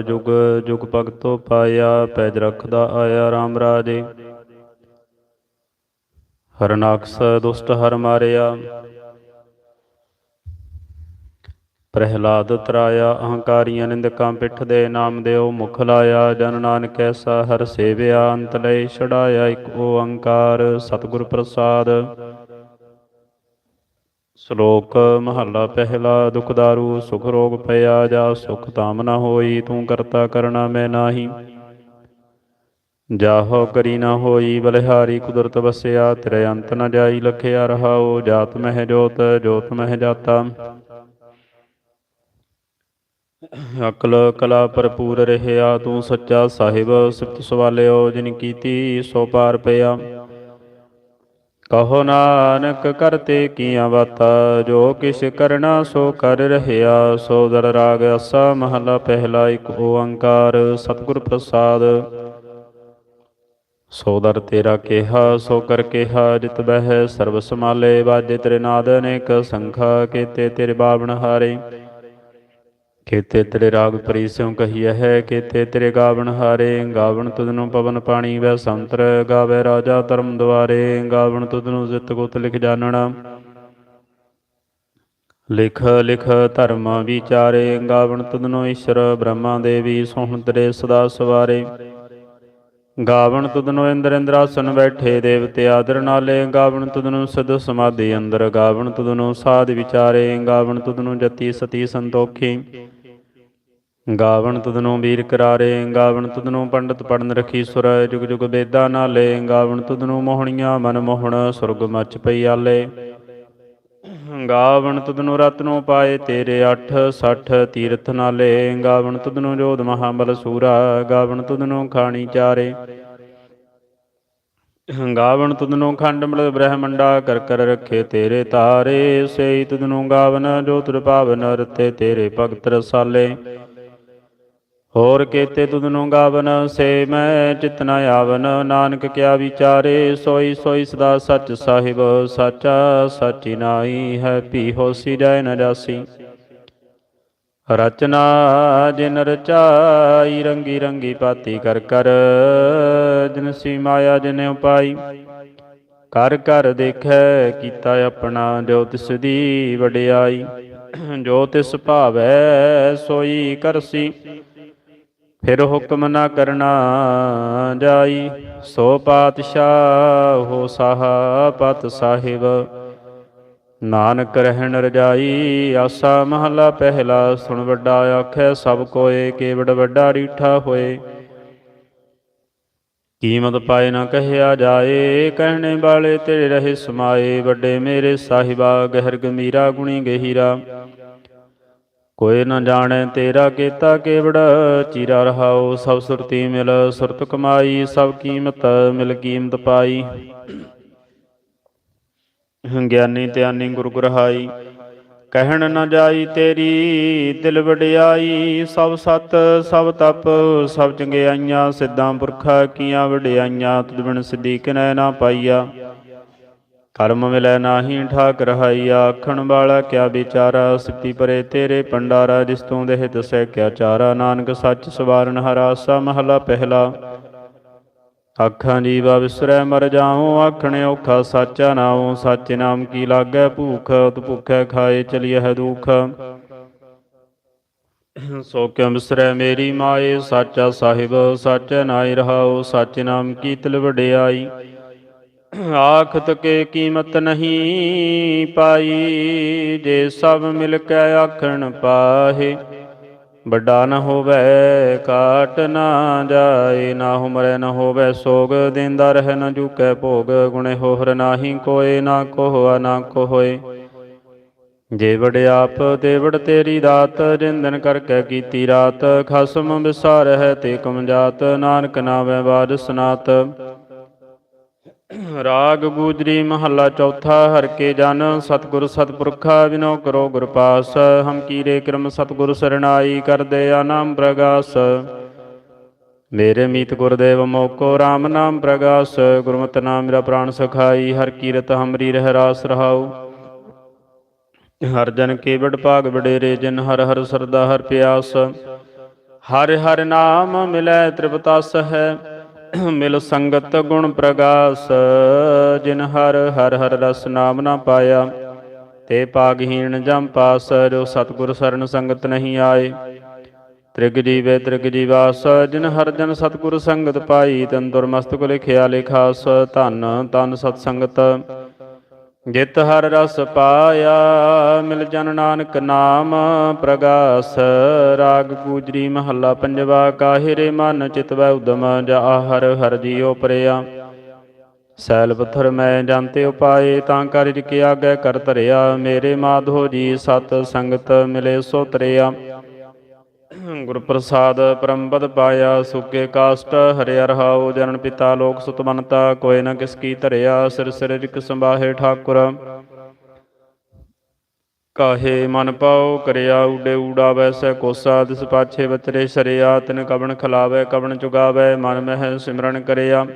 ਜੁਗ ਜੁਗ ਭਗਤੋ ਪਾਇਆ, ਪੈਜ ਰਖਦਾ ਆਇਆ RAM ਰਾਜੇ। ਹਰਨਾਕਸ ਦੁਸ਼ਟ ਹਰ ਮਾਰਿਆ। ਪ੍ਰਹਿਲਾਦ ਤਰਾਇਆ, ਅਹੰਕਾਰੀਆਂ ਨਿੰਦਕਾਂ ਪਿੱਠ ਦੇ ਨਾਮ ਦਿਓ, ਮੁਖ ਲਾਇਆ, ਜਨ ਨਾਨਕ ਐਸਾ ਹਰ ਸੇਵਿਆ, ਅੰਤ ਲੈ ਛੜਾਇਆ ਇੱਕ ਓੰਕਾਰ, ਸਤਿਗੁਰ ਪ੍ਰਸਾਦ। ਸ਼ਲੋਕ ਮਹੱਲਾ ਪਹਿਲਾ, ਦੁਖ ਦਾਰੂ, ਸੁਖ ਰੋਗ ਪਿਆ ਜਾ, ਸੁਖ ਤਾਮ ਨਾ ਹੋਈ, ਤੂੰ ਕਰਤਾ ਕਰਣਾ ਮੈਂ ਨਾਹੀ। ਜਾਹੋ ਕਰੀ ਨਾ ਹੋਈ, ਬਲਿਹਾਰੀ ਕੁਦਰਤ ਵਸਿਆ, ਤੇਰੇ ਅੰਤ ਨਾ ਜਾਈ, ਲਖਿਆ ਰਹਾਓ ਜਾਤ ਮਹਿ ਜੋਤ ਜੋਤ ਮਹਿ ਜਾਤਾ। ਅਕਲ ਕਲਾ ਭਰਪੂਰ ਰਹਿਆ, ਤੂੰ ਸੱਚਾ ਸਾਹਿਬ, ਸਿਫਤ ਸਵਾਲਿਓ, ਜਿਨ ਕੀਤੀ ਸੋ ਪਾਰ ਪਿਆ। ਕਹੋ ਨਾਨਕ ਕਰਤੇ ਕੀਆਂ ਬਾਤਾਂ, ਜੋ ਕਿਛ ਕਰਨਾ ਸੋ ਕਰ ਰਹਿਆ। ਸੋ ਦਰ ਰਾਗ ਅਸਾ ਮਹਲਾ ਪਹਿਲਾ, ਇੱਕ ਓੰਕਾਰ, ਸਤਿਗੁਰ ਪ੍ਰਸਾਦ। ਸੋ ਦਰ ਤੇਰਾ ਕਿਹਾ, ਸੋ ਕਰ ਕਿਹਾ, ਜਿਤ ਬਹਿ ਸਰਬ ਸਮਾਲੇ ਬਾਜੇ ਤੇਰੇ ਨਾਦ ਅਨੇਕ ਸੰਖਾ, ਕੀਤੇ ਤੇਰੇ ਬਾਵਨ ਹਾਰੇ। ਕੀਤੇ ਤੇਰੇ ਰਾਗ ਪਰੀਸਿਉ ਕਹੀਐ ਹੈ ਕੀਤੇ ਤੇਰੇ ਗਾਵਣ ਹਾਰੇ, ਗਾਵਣ ਤੁਧਨੂੰ ਪਵਨ ਪਾਣੀ ਵੈ ਸੰਤਰ, ਗਾਵੇ ਰਾਜਾ ਧਰਮ ਦੁਆਰੇ, ਗਾਵਣ ਤੁਧਨੂੰ ਜਿਤ ਗੁਤ ਲਿਖ ਜਾਣਨਾ ਲਿਖ ਲਿਖ ਧਰਮ ਵਿਚਾਰੇ, ਗਾਵਣ ਤੁਧਨੂੰ ਈਸ਼ਰ ਬ੍ਰਹਮਾ ਦੇਵੀ, ਸੋਹਣ ਤੇਰੇ ਸਦਾ ਸਵਾਰੇ। ਗਾਵਣ ਤੁਧਨੂੰ ਇੰਦਰ ਇੰਦਰਾਸਨ ਬੈਠੇ, ਦੇਵਤੇ ਆਦਰ ਨਾਲੇ, ਗਾਵਣ ਤੁਧਨੂੰ ਸਦ ਸਮਾਧੀ ਅੰਦਰ, ਗਾਵਣ ਤੁਧਨੂੰ ਸਾਧ ਵਿਚਾਰੇ, ਗਾਵਣ ਤੁਧਨੂੰ ਜਤੀ ਸਤੀ ਸੰਤੋਖੀ। ਗਾਵਣ ਤੁਧਨੂੰ ਵੀਰ ਕਰਾਰੇ, ਗਾਵਣ ਤੁਧਨੂੰ ਪੰਡਤ ਪੜਨ ਰਖੀ ਸੁਰ, ਜੁਗ ਜੁਗ ਬੇਦਾ ਨਾਲੇ, ਗਾਵਣ ਤੁਧਨੂੰ ਮੋਹਣੀਆਂ ਮਨ ਮੋਹਣ, ਸੁਰਗ ਮਚ ਪਈ ਆਲੇ। ਗਾਵਣ ਤੁਧਨੂੰ ਰਤਨੋ ਪਾਏ ਤੇਰੇ 8 60 ਤੀਰਥ ਨਾਲੇ, ਗਾਵਣ ਤੁਧਨੂੰ ਜੋਧ ਮਹਾਬਲ ਸੂਰਾ, ਗਾਵਣ ਤੁਧਨੂੰ ਖਾਣੀ ਚਾਰੇ। ਗਾਵਣ ਤੁਧਨੂੰ ਖੰਡ ਮਿਲ ਬ੍ਰਹਮੰਡਾ ਕਰ ਕਰ ਰੱਖੇ ਤੇਰੇ ਤਾਰੇ, ਸੇਈ ਤੁਧਨੂੰ ਗਾਵਨ ਜੋ ਤੁਰ ਭਾਵਨ ਰਤੇ ਤੇਰੇ ਭਗਤ ਰਸਾਲੇ। ਹੋਰ ਕੇਤੇ ਤੁਧਨੂੰ ਗਾਵਨ, ਸੇ ਮੈਂ ਚਿਤਨਾ ਆਵਨ। ਨਾਨਕ ਕਿਆ ਵਿਚਾਰੇ, ਸੋਈ ਸੋਈ ਸਦਾ ਸੱਚ ਸਾਹਿਬ। ਸਾਚਾ ਸਾਚੀ ਨਾਈ ਹੈ ਪੀ ਹੋਸੀ ਜੈ ਨ ਜਾਸੀ। ਰਚਨਾ ਜਿਨ ਰਚਾਈ, ਰੰਗੀ ਰੰਗੀ ਪਾਤੀ ਕਰ ਕਰ। ਜਿਨ ਸੀ ਮਾਇਆ ਜਿਨ ਉਪਾਈ। ਕਰ ਕਰ ਦੇਖੈ, ਕੀਤਾ ਆਪਣਾ, ਜੋ ਤਿਸ ਦੀ ਵਡਿਆਈ। ਜੋ ਤਿਸ ਭਾਵੈ, ਸੋਈ ਕਰਸੀ। ਫਿਰ ਹੁਕਮ ਨਾ ਕਰਨਾ ਜਾਈ, ਸੋ ਪਾਤਸ਼ਾਹ ਹੋ ਸਾਹਾ ਪਤ ਸਾਹਿਬ। ਨਾਨਕ ਰਹਿਣ ਰਜਾਈ, ਆਸਾ ਮਹਲਾ ਪਹਿਲਾ ਸੁਣ ਵੱਡਾ ਆਖੈ, ਸਭ ਕੋਏ ਕੇਵੜ ਵੱਡਾ ਰੀਠਾ ਹੋਏ। ਕੀਮਤ ਪਾਏ ਨਾ ਕਹਿਆ ਜਾਏ, ਕਹਿਣੇ ਵਾਲੇ ਤੇਰੇ ਰਹੇ ਸਮਾਏ, ਵੱਡੇ ਮੇਰੇ ਸਾਹਿਬਾ, ਗਹਿਰ ਗੰਭੀਰਾ, ਗੁਣੀ ਗਹੀਰਾ। ਕੋਈ ਨਾ ਜਾਣੈ ਤੇਰਾ ਕੀਤਾ ਕੇਵੜ, ਚੀਰਾ ਰਹਾਉ ਸਭ ਸੁਰਤੀ ਮਿਲ, ਸੁਰਤ ਕਮਾਈ ਸਭ ਕੀਮਤ ਮਿਲ ਕੀਮਤ ਪਾਈ। ਗਿਆਨੀ ਧਿਆਨੀ ਗੁਰ ਗੁਰਹਾਈ, ਕਹਿਣ ਨਾ ਜਾਈ ਤੇਰੀ ਦਿਲ ਵਡਿਆਈ, ਸਭ ਸਤ, ਸਭ ਤਪ, ਸਭ ਚੰਗਿਆਈਆਂ, ਸਿੱਧਾਂ ਪੁਰਖਾ ਕੀਆਂ ਵਡਿਆਈਆਂ ਤੁਧ ਬਿਨ ਸਿੱਧੀ ਕਿਨੈ ਨਾ ਪਾਈਆ। ਕਰਮ ਮਿਲੈ ਨਾਹੀ ਠਾਕ ਰਹਾਈ ਆਖਣ ਵਾਲਾ ਕਿਆ ਵਿਚਾਰਾ? ਸਿੱਧੀ ਪਰੇ ਤੇਰੇ ਪੰਡਾਰਾ ਜਿਸ ਤੋਂ ਦੇਹ ਦਸੈ ਕਿਆ ਚਾਰਾ? ਨਾਨਕ ਸੱਚ ਸਵਾਰਨ ਹਰਾਸਾ ਮਹਲਾ ਪਹਿਲਾ। ਆਖਾਂ, ਜੀਵਾ ਵਿਸਰੈ, ਮਰ ਜਾਉ, ਆਖਣੇ ਔਖਾ, ਸਾਚਾ ਨਾਉ, ਸਾਚੇ ਨਾਮ ਕੀ ਲਾਗੈ ਭੂਖ? ਤੁ ਭੁਖੈ ਖਾਏ, ਚਲਿਐ ਹੈ ਦੁਖ। ਸੋ ਕਿਉ ਵਿਸਰੈ ਮੇਰੀ ਮਾਏ? ਸਾਚਾ ਸਾਹਿਬ, ਸਾਚੈ ਨਾਇ ਰਹਾਉ, ਸੱਚ ਨਾਮ ਕੀ ਤਿਲ ਵਡਿਆਈ? ਆਖਤ ਕੇ ਕੀਮਤ ਨਹੀਂ ਪਾਈ, ਜੇ ਸਭ ਮਿਲ ਕੇ ਆਖਣ ਪਾਹੇ, ਵੱਡਾ ਨਾ ਹੋਵੇ ਕਾਟ ਨਾ ਜਾਏ, ਨਾ ਹੁਮਰੈ ਨਾ ਹੋਵੇ, ਸੋਗ ਦਿੰਦਾ ਰਹਿ ਨ ਜੁਕੈ ਭੋਗ, ਗੁਣੇ ਹੋਹਰ ਨਾਹੀ ਕੋਏ, ਨਾ ਕੋਹਾ ਨਾ ਕੋ ਹੋਏ ਆਪ ਵਡਿਆਪ ਦੇਵੜ ਤੇਰੀ ਦਾਤ, ਜਿੰਦਨ ਕਰਕੇ ਕੀਤੀ ਰਾਤ, ਖਸਮ ਵਿਸਾਰ ਹੈ ਤੇ ਕਮਜਾਤ ਨਾਨਕ ਨਾਵੇਂ ਬਾਦ ਸਨਾਤ ਰਾਗ ਗੂਜਰੀ ਮਹੱਲਾ ਚੌਥਾ, ਹਰ ਕੇ ਜਨ ਸਤਿਗੁਰ ਸਤਪੁਰਖਾ ਵਿਨੋ ਕਰੋ ਗੁਰ ਪਾਸ, ਹਮ ਕੀਰੇ ਕਰਮ ਸਤਿਗੁਰ ਸਰਣਾਈ ਕਰਦੇ ਆਨਾਮ ਪ੍ਰਗਾਸ। ਮੇਰੇ ਮੀਤ ਗੁਰਦੇਵ ਮੋਕੋ RAM ਨਾਮ ਪ੍ਰਗਾਸ, ਗੁਰਮਤਿ ਨਾਮ ਮੇਰਾ ਪ੍ਰਾਨ ਸਖਾਈ, ਹਰ ਕੀਰਤ ਹਮਰੀ ਰਹਿ ਰਾਸ ਰਹਾਉ। ਹਰ ਜਨ ਕੇ ਵਡ ਭਾਗ ਵਡੇਰੇ, ਜਿਨ ਹਰ ਹਰ ਸਰਦਾ ਹਰ ਪਿਆਸ। ਹਰ ਹਰ ਨਾਮ ਮਿਲੈ ਤ੍ਰਿਪਤਾਸ ਹੈ ਮਿਲ ਸੰਗਤ ਗੁਣ ਪ੍ਰਗਾਸ, ਜਿਨ ਹਰ ਹਰ ਹਰ ਰਸ ਨਾਮ ਨਾ ਪਾਇਆ। ਤੇ ਪਾਗਹੀਣ ਜਮ ਪਾਸ, ਜੋ ਸਤਿਗੁਰ ਸਰਨ ਸੰਗਤ ਨਹੀਂ ਆਏ। ਤ੍ਰਿਗ ਜੀਵੇ, ਤ੍ਰਿਗ ਜੀਵਾਸ, ਜਿਨ ਹਰ ਜਨ ਸਤਿਗੁਰ ਸੰਗਤ ਪਾਈ, ਤਨ ਦੁਰਮਸਤਕ ਲਿਖਿਆ ਲਿਖਾਸ, ਧਨ ਤਨ ਸਤ ਸੰਗਤ। ਜਿਤ ਹਰ ਰਸ ਪਾਇਆ, ਮਿਲ ਜਨ ਨਾਨਕ ਨਾਮ ਪ੍ਰਗਾਸ। ਰਾਗ ਗੂਜਰੀ ਮਹੱਲਾ ਪੰਜਵਾ, ਕਾਹਿਰੇ ਮਨ ਚਿਤਵੈ ਉਦਮ, ਜਾ ਹਰ ਹਰ ਜੀਉ ਪਰਿਆ। ਸੈਲ ਪੱਥਰ ਮੈਂ ਜਾਂਤੇ ਉਪਾਏ, ਤਾਂ ਕਰ ਕੇ ਆਗੇ ਕਰ ਧਰਿਆ। ਮੇਰੇ ਮਾਧੋ ਜੀ ਸਤ ਸੰਗਤ ਮਿਲੇ ਸੋ ਤਰਿਆ। ਗੁਰ ਪ੍ਰਸਾਦ ਪਰਮਪਦ ਪਾਇਆ, ਸੁਕੇ ਕਾਸ਼ਟ ਹਰਿ ਰਹਾਉ ਜਨਨ ਪਿਤਾ ਲੋਕ ਸੁਤ ਮਨਤਾ ਕੋਇ ਨ ਕਿਸ ਕੀ ਧਰਿਆ, ਸਿਰ ਸਿਰਿਕ ਸੰਭਾਹੇ ਠਾਕੁਰ। ਕਾਹੇ ਮਨ ਪਾਉ ਕਰਿਆ ਊਡੇ ਊੜਾ ਵੈਸੈ ਕੋਸਾ ਦਿਸ ਪਾਛੇ ਬਚਰੇ ਸਰਿਆ, ਤਿਨ ਕਵਣ ਖਲਾਵੇ, ਕਵਣ ਚੁਗਾਵੇ, ਮਨ ਮਹਿ ਸਿਮਰਨ ਕਰਿਆ।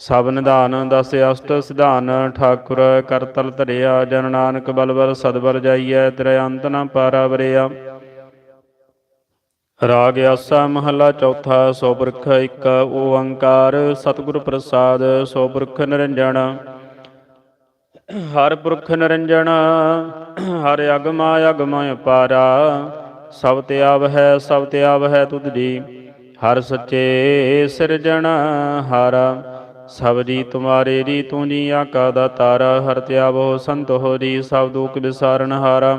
ਸਭ ਨਿਧਾਨ ਦਸ ਅਸ਼ਟ ਸਿਧਾਨ, ਠਾਕੁਰ ਕਰਤਲ ਧਰਿਆ, ਜਨ ਨਾਨਕ ਬਲਬਲ ਸਦਬਲ ਜਾਈਐ, ਤੇਰੇ ਅੰਤ ਨ ਪਾਰਾ ਵਰਿਆ। ਰਾਗ ਆਸਾ ਮਹਲਾ ਚੌਥਾ ਸੋ ਬ੍ਰਖ ਇੱਕ ਓੰਕਾਰ, ਸਤਿਗੁਰ ਪ੍ਰਸਾਦ ਸੋ ਬ੍ਰਖ ਨਿਰੰਜਨ। ਹਰ ਪੁਰਖ ਨਿਰੰਜਣ ਹਰ ਅਗਮਾ ਅਗਮ ਅਪਾਰਾ। ਸਭ ਤੇ ਆਵ ਹੈ ਸਭ ਤੇ ਆਵ ਹੈ ਤੁਧ ਜੀ। ਹਰ ਸੱਚੇ ਸਿਰਜਣ ਹਾਰਾ। ਸਭ ਜੀ ਤੁਮਾਰੇ ਜੀ, ਤੂੰ ਜੀ ਆਕਾ ਦਾ ਤਾਰਾ ਹਰ ਤੇ ਆਵੋ ਸੰਤ ਹੋ ਜੀ, ਸਭ ਦੁਖ ਵਿਸਾਰਨ ਹਾਰਾ।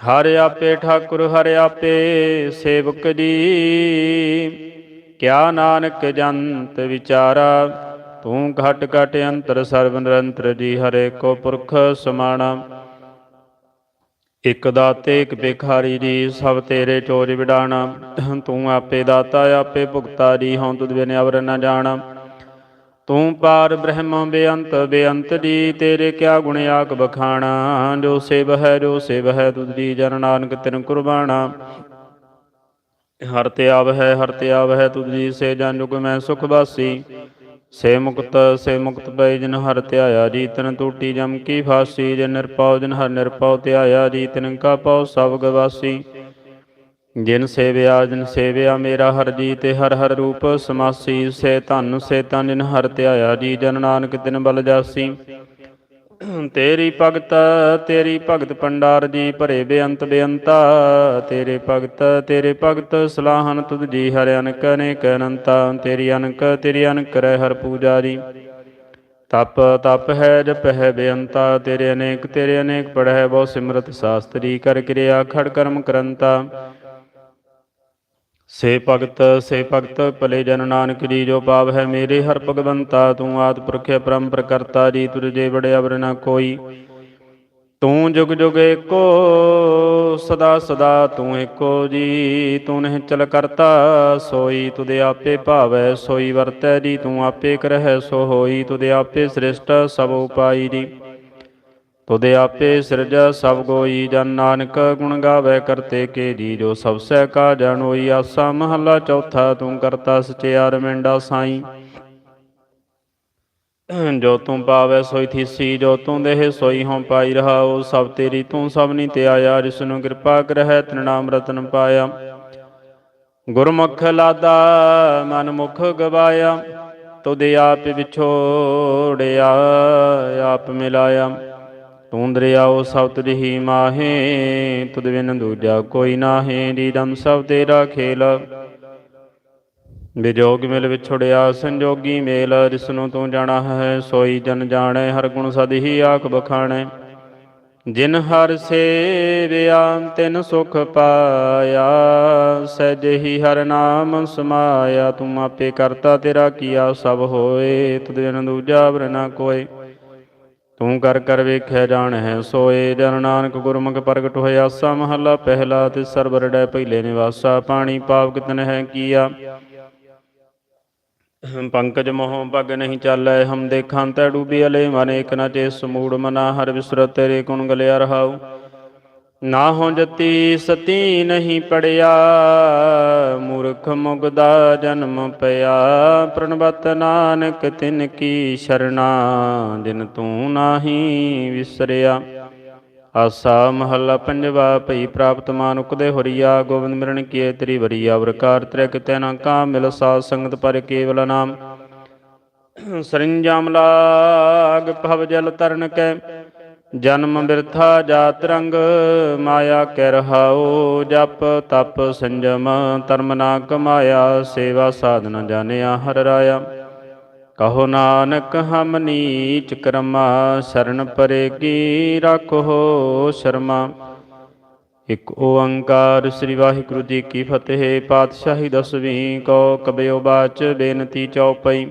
ਹਰ ਆਪੇ ਠਾਕੁਰ, ਹਰ ਆਪੇ ਸੇਵਕ ਜੀ। ਕਿਆ ਨਾਨਕ ਜੰਤ ਵਿਚਾਰਾ, ਤੂੰ ਘਟ ਘਟ ਅੰਤਰ ਸਰਬ ਨਿਰੰਤਰ ਜੀ, ਹਰੇ ਕੋ ਪੁਰਖ ਸਮਾਣਾ। ਇਕ ਦਾਤੇ, ਇਕ ਭਿਖਾਰੀ ਜੀ, ਸਭ ਤੇਰੇ ਚੋਜ ਵਿਡਾਣਾ। ਤੂੰ ਆਪੇ ਦਾਤਾ, ਆਪੇ ਭੁਗਤਾ ਜੀ, ਹਉ ਤੁਧ ਬਿਨ ਅਵਰ ਨ ਜਾਣਾ। ਤੂੰ ਪਾਰ ਬ੍ਰਹਮ ਬੇਅੰਤ ਬੇਅੰਤ ਜੀ, ਤੇਰੇ ਕਿਆ ਗੁਣ ਆਕ ਬਖਾਣਾ? ਜੋ ਸੇਵ ਹੈ, ਜੋ ਸੇਵ ਹੈ, ਤੁਧ ਜੀ ਜਨ ਨਾਨਕ ਤਿਨ ਕੁਰਬਾਨਾ ਹਰ ਤੇ ਆਵ ਹੈ, ਹਰ ਤੇ ਆਵ ਹੈ, ਤੁਧ ਜੀ ਸੇ ਜਨ ਜੁਗ ਮੈਂ ਸੁਖ ਵਾਸੀ। ਸੇ ਮੁਕਤ ਸੇ ਮੁਕਤ ਪਏ ਜਿਨ ਹਰ ਧਿਆਇਆ, ਜੀ ਤਨ ਟੂਟੀ ਜਮ ਕੀ ਫਾਸੀ। ਜਿਨ ਨਿਰਪਉ ਜਿਨ ਹਰ ਨਿਰਪਉ ਧਿਆਇਆ, ਜੀ ਤਿਨ ਕਾ ਪਉ ਸਭ ਗਵਾਸੀ। ਜਿਨ ਸੇਵਿਆ ਜਿਨ ਸੇਵਿਆ ਮੇਰਾ ਹਰ ਜੀ ਤੇ ਹਰ ਹਰ ਰੂਪ ਸਮਾਸੀ, ਸੇ ਧਨ, ਸੇ ਤਨ ਜਿਨ ਹਰ ਧਿਆਇਆ ਜੀ, ਜਨ ਨਾਨਕ ਤਿਨ ਬਲ ਜਾਸੀ। ਤੇਰੀ ਭਗਤ ਤੇਰੀ ਭਗਤ ਪੰਡਾਰ ਜੀ, ਭਰੇ ਬੇਅੰਤ ਬੇਅੰਤਾ। ਤੇਰੇ ਭਗਤ ਤੇਰੇ ਭਗਤ ਸਲਾਹਨ ਤੁਧ ਜੀ, ਹਰਿ ਅਨਕ ਅਨੇਕ ਅਨੰਤਾ। ਤੇਰੀ ਅਨਕ ਤੇਰੀ ਅਨਕ ਰਹਿ ਹਰ ਪੂਜਾ ਜੀ। ਤਪ ਤਪ ਹੈ, ਜਪ ਹੈ ਬੇਅੰਤਾ। ਤੇਰੇ ਅਨੇਕ ਤੇਰੇ ਅਨੇਕ ਪੜ੍ਹੈ ਬਹੁ ਸਿਮਰਤ ਸਾਸਤਰੀ। ਕਰ ਕਿਰਿਆ, ਖੜ ਕਰਮ ਕਰੰਤਾ। ਸੇ ਭਗਤ ਸੇ ਭਗਤ, ਭਲੇ ਜਨ ਨਾਨਕ ਜੀ, ਜੋ ਪਾਵ ਹੈ ਮੇਰੇ, ਹਰ ਭਗਵੰਤਾ ਤੂੰ ਆਦ ਪੁਰਖ ਪਰੰਪਰ ਕਰਤਾ ਜੀ ਤੁਰਜੇ ਬੜੇ ਅਵਰ ਨਾ ਕੋਈ। ਤੂੰ ਜੁਗ ਜੁਗ ਏਕੋ, ਸਦਾ ਸਦਾ ਤੂੰ ਏਕੋ ਜੀ, ਤੂੰ ਨਹੀਂ ਚਲ ਕਰਤਾ, ਸੋਈ ਤੁਦੇ ਆਪੇ ਭਾਵੈ, ਸੋਈ ਵਰਤੈ ਜੀ, ਤੂੰ ਆਪੇ ਕਰਹਿ, ਸੋ ਹੋਈ ਤੁਦੇ ਆਪੇ ਸ੍ਰਿਸ਼ਟ, ਸਭ ਉਪਾਈ ਜੀ। ਤੁਦੇ ਆਪੇ ਸਿਰਜਾ ਸਭ ਗੋਈ ਜਨ ਨਾਨਕ, ਗੁਣ ਗਾਵੇ ਕਰਤੇ ਕੇ ਜੀ, ਜੋ ਸਭ ਸਹਿ ਕਾ ਜਾਣੋਈ ਆਸਾ ਮਹਲਾ ਚੌਥਾ ਤੂੰ ਕਰਤਾ ਸਚਿਆਰ ਮੈਂਡਾ ਸਾਈ। ਜੋ ਤੂੰ ਪਾਵੈ ਸੋਈ ਥੀਸੀ, ਜੋ ਤੂੰ ਦੇਹ ਸੋਈ ਹਉ ਪਾਈ ਰਹਾਉ, ਸਭ ਤੇਰੀ ਤੂੰ ਸਭ ਨੀ ਤੇ ਆਇਆ ਜਿਸ ਨੂੰ ਕਿਰਪਾ ਕਰਹਿ ਤਿਨ ਨਾਮ ਰਤਨ ਪਾਇਆ। ਗੁਰਮੁਖ ਲਾਦਾ, ਮਨ ਮੁਖ ਗਵਾਇਆ ਤੁਦੇ ਆਪ ਵਿਛੋੜਿਆ, ਆਪ ਮਿਲਾਇਆ। ਤੂੰ ਦਰਿਆਓ ਸਭ ਤੁਝੀ ਮਾਹੇ, ਤੁਧ ਬਿਨ ਦੂਜਾ ਕੋਈ ਨਾਹੇ ਰੀਦਮ ਸਭ ਤੇਰਾ ਖੇਲ। ਵਿਜੋਗ ਮਿਲ ਵਿਛੜਿਆ, ਸੰਜੋਗੀ ਮੇਲ, ਜਿਸਨੂੰ ਤੂੰ ਜਾਣਾ ਹੈ, ਸੋਈ ਜਨ ਜਾਣੈ, ਹਰ ਗੁਣ ਸਦ ਹੀ ਆਖ ਬਖਾਣੈ। ਜਿਨ ਹਰ ਸੇਵਿਆ, ਤਿਨ ਸੁਖ ਪਾਇਆ, ਸਹਿਜ ਹੀ ਹਰ ਨਾਮ ਸਮਾਇਆ। ਤੂੰ ਆਪੇ ਕਰਤਾ ਤੇਰਾ ਕੀਆ ਸਭ ਹੋਏ, ਤੁਧ ਬਿਨ ਦੂਜਾ ਵਰਨਾ ਕੋਏ। ਤੂੰ ਕਰ ਕਰ ਵੇਖਿਆ ਜਾਣ ਹੈ ਸੋਏ ਜਨ ਨਾਨਕ ਗੁਰਮੁਖ ਪ੍ਰਗਟ ਹੋਇਆ ਆਸਾ ਮਹੱਲਾ ਪਹਿਲਾ ਤੇ ਸਰਬਰ ਡੈ ਪਹਿਲੇ ਨਿਵਾਸਾ, ਪਾਣੀ ਪਾਪ ਕਿਤਨ ਹੈ ਕੀਆ। ਪੰਕਜ ਮੋਹ ਪਗ ਨਹੀਂ ਚਾਲੈ, ਹਮ ਦੇਖਾਂ ਤੈ ਡੂਬੀ ਅਲੇ, ਮਨ ਇਕ ਨ ਚੇ ਸਮੂੜ ਮਨਾ, ਹਰ ਵਿਸਰਤ ਤੇਰੇ ਗੁਣ ਗਲਿਆ ਰਹਾਉ। ਨਾ ਹੋ ਜਤੀ, ਸਤੀ ਨਹੀਂ ਪੜਿਆ ਮੂਰਖ ਮੁਗਦਾ ਜਨਮ ਪਿਆ। ਪ੍ਰਣਵਤ ਨਾਨਕ ਤਿਨ ਕੀ ਸ਼ਰਣਾ, ਜਿਨ ਤੂੰ ਨਾਹੀ ਵਿਸਰਿਆ। ਆਸਾ ਮਹੱਲਾ ਪੰਜਵਾ, ਭਈ ਪ੍ਰਾਪਤ ਮਾਨ ਉਕਦੇ ਹੋਰੀਆ, ਗੋਬਿੰਦ ਮਿਲਣ ਕੀਏ ਤੇਰੀ ਵਰੀਆ। ਵਰਕਾਰ ਤ੍ਰੈ ਕਿਤੇ ਨਾ ਕਾਮ ਮਿਲ ਸਾਧ ਸੰਗਤ ਪਰ ਕੇਵਲ ਨਾਮ। ਸਰਿੰਜਾਮ ਲਾਗ ਭਵ ਜਲ ਤਰਨ ਕੈ। ਜਨਮ ਬਿਰਥਾ ਜਾਤ ਰੰਗ, ਮਾਇਆ ਕਹਿ ਰਹਾਉ, ਜਪ ਤਪ ਸੰਜਮ, ਧਰਮ ਨਾ ਕਮਾਇਆ ਸੇਵਾ ਸਾਧਨ ਜਾਣਿਆ ਹਰ ਰਾਇਆ। ਕਹੋ ਨਾਨਕ, ਹਮ ਨੀਚ ਕਰਮਾ, ਸ਼ਰਨ ਪਰੇ ਕੀ ਰੱਖੋ ਸ਼ਰਮਾ। ਇਕ ਓੰਕਾਰ ਸ੍ਰੀ ਵਾਹਿਗੁਰੂ ਜੀ ਕੀ ਫਤਿਹ, ਪਾਤਸ਼ਾਹੀ ਦਸਵੀਂ ਕੋ ਕਬਿਓ ਬਾਚ ਬੇਨਤੀ ਚਉਪਈ।